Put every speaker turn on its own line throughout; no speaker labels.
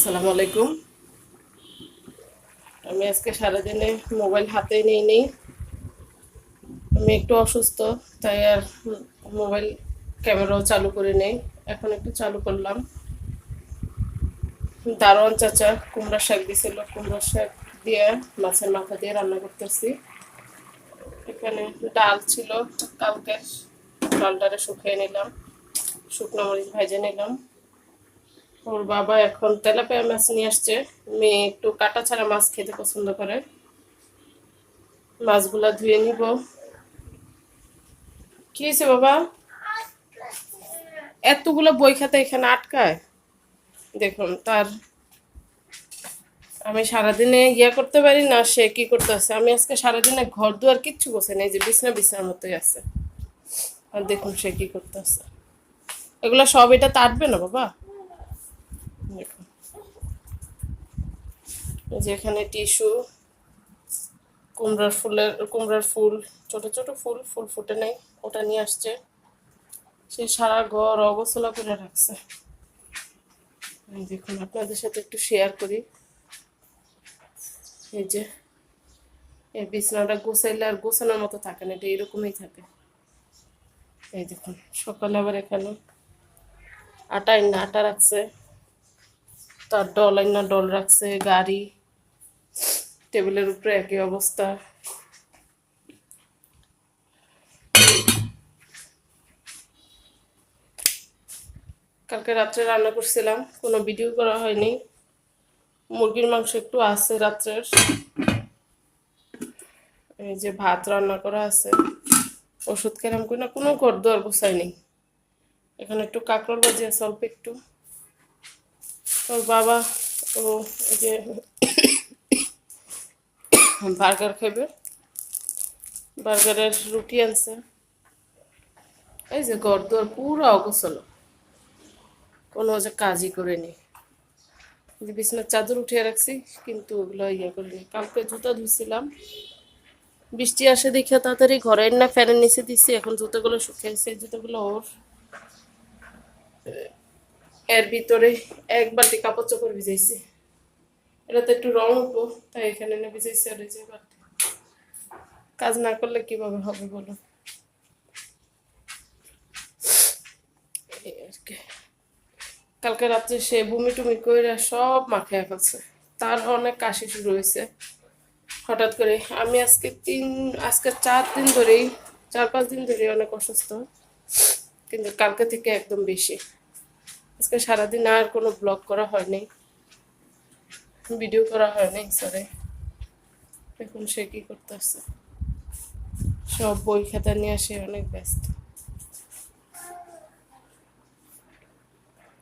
আসসালামু আলাইকুম। আমি আজকে সারাদিনে মোবাইল হাতে নেই নেই। আমি একটু অসুস্থ, তাই আর মোবাইল ক্যামেরাও চালু করে নেই। এখন একটু চালু করলাম। দারোয়ান চাচা কুমড়া শাক দিছিল, কুমড়া শাক দিয়ে মাছের মাথা দিয়ে রান্না করতেছি। এখানে ডাল ছিল, কালকে ডালটারে শুকিয়ে নিলাম, শুকনো মরিচ ভেজে নিলাম। ওর বাবা এখন তেলাপিয়া মাছ নিয়ে আসছে। মেয়ে একটু কাটা ছাড়া মাছ খেতে পছন্দ করে। মাছগুলা ধুয়ে নিব। কি হয়েছে বাবা? এতগুলো বই খাতা এখানে আটকায়? দেখুন, তার আমি সারাদিনে ইয়া করতে পারি না, সে কি করতে আছে? আমি আজকে সারাদিনে ঘর দুয়ার কিচ্ছু বসে নেই যে বিছনা বিছনার মতোই আছে। আর দেখুন সে কি করতে আছে। এগুলো সব এটা তাটবে না বাবা? এই টিস্যু, কুমড়ার ফুলের, কুমড়ার ফুল, ছোট ছোট ফুল ফুল ফুটে নেই, ওটা নিয়ে আসছে। সে সারা ঘর অগোছলা করে রাখছে। দেখুন, আপনাদের সাথে একটু শেয়ার করি। এই যে, এই বিছানাটা গোছাইলে আর গোছানোর মতো থাকে না, এটা এরকমই থাকে। এই দেখুন, সকালে আবার এখানে আটা আটা রাখছে। তার ডল না ডল রাখছে, গাড়ি, টেবিলের উপরে একই অবস্থা। কালকে রাত্রে রান্না করছিলাম, কোনো ভিডিও করা হয়নি। মুরগির মাংস একটু আছে রাত্রের। এই যে ভাত রান্না করা আছে। ওষুধ কেরাম করি না কোনো ঘর দোয়ার গোছাই নেই এখানে একটু কাঁকড় বাজি আছে, অল্প একটু। ওর বাবা ও যে বার্গার খাবে বার্গারের রুটি আনছে। এই যে ঘর দুয়ার পুরো অগোছল। কোনো যে কাজই করেনি যে বিছানার চাদর উঠিয়ে রাখছি, কিন্তু ওগুলো ইয়ে করিনি কালকে জুতা ধুছিলাম বৃষ্টি আসে দেখে তাড়াতাড়ি ঘরের না ফ্যানের নিচে দিচ্ছি এখন জুতোগুলো শুকিয়েছে জুতোগুলো ওর। এর ভিতরে এক বালতি কাপড় চোপড় ভিজাইছি। এটাতে একটু রং উঠবো তাই এখানে এনে ভিজাইছি আর এই যে বালতি কাজ না করলে কীভাবে হবে বলো? কালকে রাত্রে সে বমি টুমি করে সব মাখিয়ে ফেলছে। তার অনেক কাশি শুরু হয়েছে হঠাৎ করে আমি আজকে তিন, আজকে চার দিন ধরেই, চার পাঁচ দিন ধরেই অনেক অসুস্থ। কিন্তু কালকে থেকে একদম বেশি। আজকে সারাদিন আর কোনো ব্লগ করা হয়নি ভিডিও করা হয়নি সরি এখন সে কি করতে আসছে সব বই খাতা নিয়ে আসে অনেক ব্যস্ত।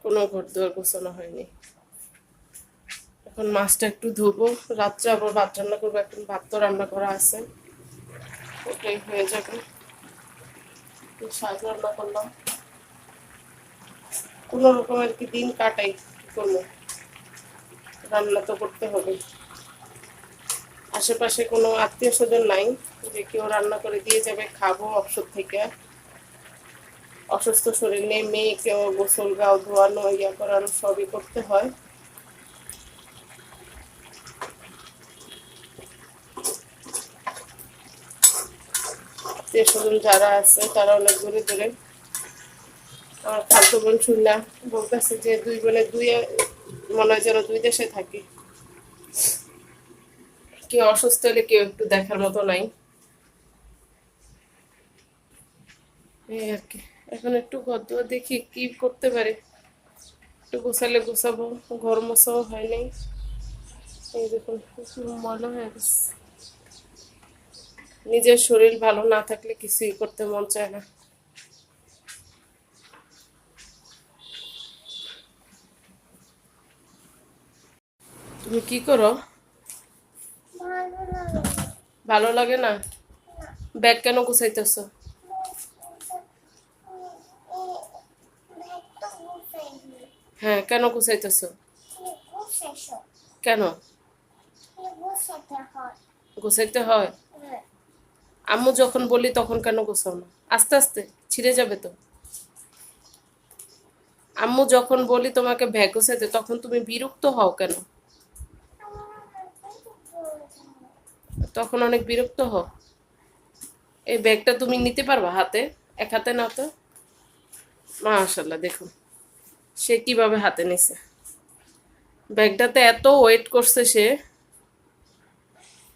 কোনো ঘর দুয়ার গোছানো হয়নি। এখন মাছটা একটু ধুবো রাত্রে আবার ভাত রান্না করব, এখন ভাত তো রান্না করা আছে। ওটাই হয়ে যাবে। শাক রান্না করলাম। কোনো রকম আর কি দিন কাটাই, কি করব? রান্না তো করতে হবে। আশেপাশে কোনো আত্মীয় স্বজন নাই, যে কেউ রান্না করে দিয়ে যাবে, খাব অবসর থেকে। অসুস্থ শরীর নিয়ে মেয়েকেও গোসল, গাও, ধোয়ানো, ইয়া করানো সবই করতে হয়। আত্মীয় স্বজন যারা আছে, তারা অনেক দূরে দূরে। আমার খাদ্য বোন শুনলাম বলতেছে যে দুই বোনে দুই মনে হয় যেন দুই দেশে থাকি। কেউ অসুস্থ হলে কেউ একটু দেখার মতো নাই। এই আর কি। এখন একটু ঘর দুয়ার দেখি কি করতে পারে। একটু গোছালে গোছাবো, ঘর মশাও হয় নাই। এই দেখুন ময়লা হয়ে গেছে নিজের শরীর ভালো না থাকলে কিছুই করতে মন চায় না। তুমি কি করো? ভালো লাগে না? ব্যাগ কেন গুছাইতেছ? হ্যাঁ কেন গুছাইতেছ? কেন? গুছাইতে হয়। আম্মু যখন বলি তখন কেন গোছাও না? আস্তে আস্তে, ছিঁড়ে যাবে তো। আম্মু যখন বলি তোমাকে ব্যাগ গোছাইতে, তখন তুমি বিরক্ত হও কেন? তখন অনেক বিরক্ত হও। এই ব্যাগটা তুমি নিতে পারবা হাতে? এক হাতে নাও তো। মাশাল্লাহ দেখুন। সে কীভাবে হাতে নিছে। ব্যাগটাতে এত ওয়েট করছে সে।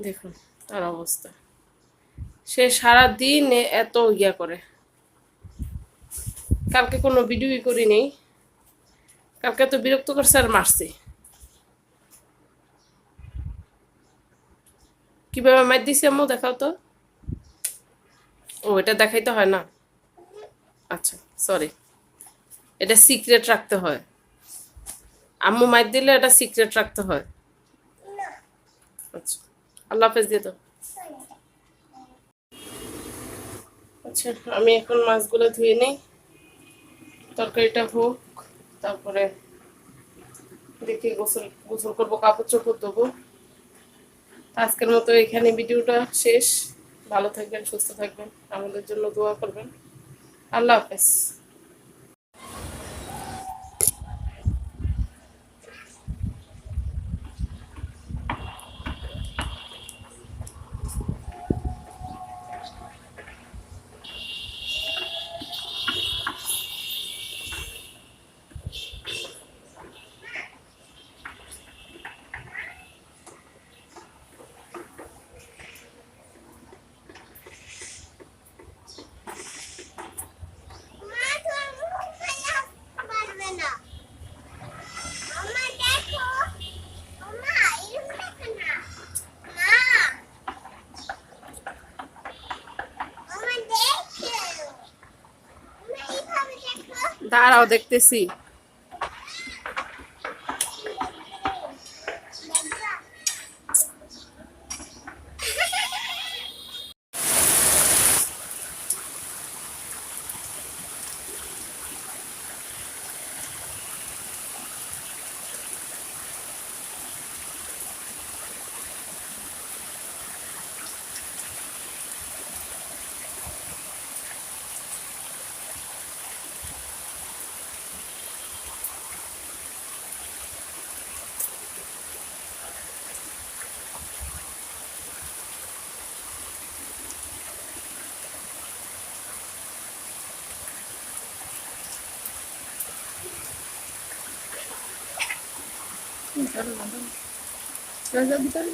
দেখুন, তার অবস্থা। সে সারা দিন এত ইয়া করে। কালকে কোনো ভিডিওই করি নেই। কালকে তো বিরক্ত করছে আর মারছি। কীভাবে মার দিছি আম্মু? দেখাও তো। ও, এটা দেখাইতে হয় না? আচ্ছা সরি এটা সিক্রেট রাখতে হয়। আম্মু মার দিলে এটা সিক্রেট রাখতে হয়। আচ্ছা আল্লাহ হাফেজ দিয়ে দাও। আচ্ছা আমি এখন মাছগুলো ধুয়ে নিই। তরকারিটা হোক, তারপরে দেখি গোসল গোসল করব, কাপড় চোপড় দেবো আজকের মতো এখানে ভিডিওটা শেষ। ভালো থাকবেন, সুস্থ থাকবেন। আমাদের জন্য দোয়া করবেন। আল্লাহ হাফেজ
মা তো মুখ খাইয়া পারবে না মামা দেখো মামা এরকম দেখো না মা মামা দেখো মামা এইভাবে দেখো
দাঁড়াও দেখতেছি ভিতরে